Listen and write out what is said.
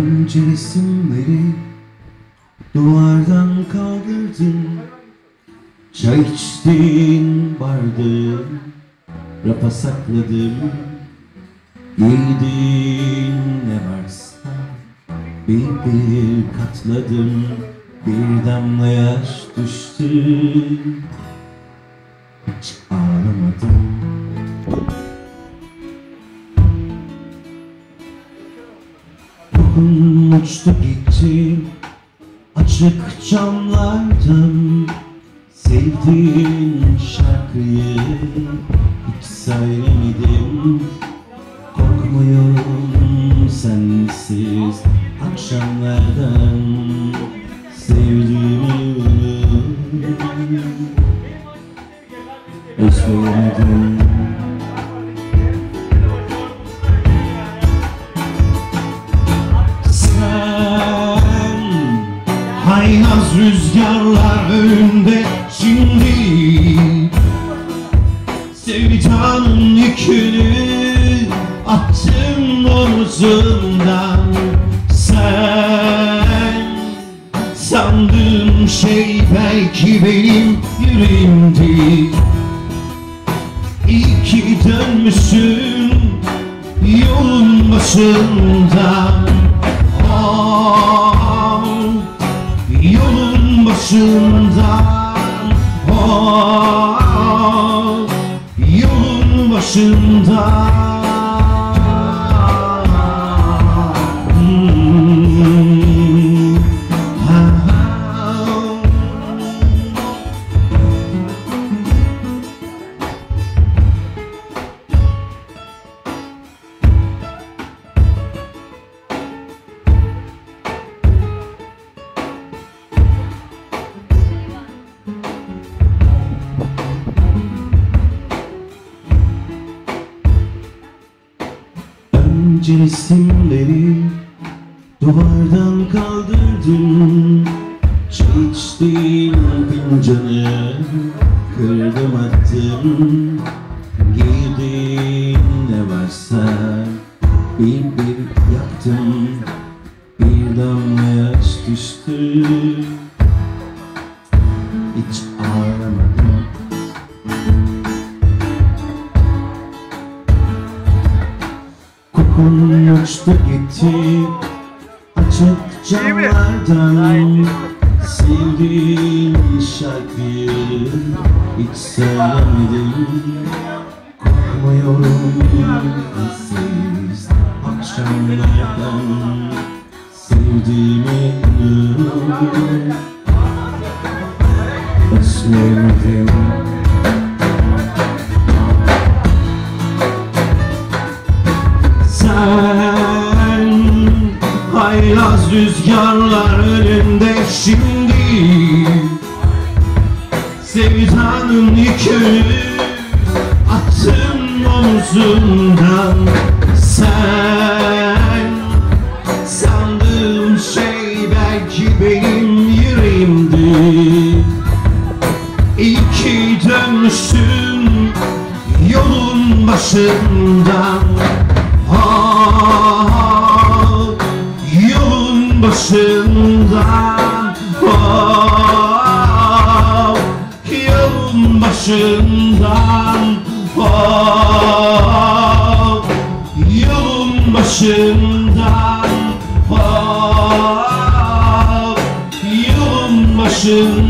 Önce resimleri duvardan kaldırdım Çay içtin bardağı rafa sakladım. Giydin ne varsa bir bir katladım. Bir damla yaş düştü. Hiç Ruhum uçtu gitti. Açık camlardan Sevdiğin şarkıyı Hiç söylemedim. Korkmuyorum sensiz Akşamlardan Sevdiğimi. Özlemedim Haynaz rüzgarlar önünde şimdi. Sevdanın yükünü attım omzumdan Sen Sandığım şey belki benim yüreğimdi. İyi ki dönmüşsün yolun başından Başından Ah, Yolun başından Önce resimleri duvardan kaldırdım Çay içtiğim fincanı kırdım attım. Giydiğim ne varsa bir bir yaptım. Bir damla yaş düştü. Hiç ağlamadım Kokun uçtu gitti. Açık camlardan Sevdiğim şarkıyı Hiç söylemedim. Korkmuyorum siz Akşamlardan. Sevdiğimi Özlemedim haylaz rüzgarlar önünde şimdi. Sevdanın yükünü attın omzundan. Sen sandığım şey belki benim yüreğimdi İyi dönmüşsün yolun başından yolun başından ah, yolun başından ah, yolun başından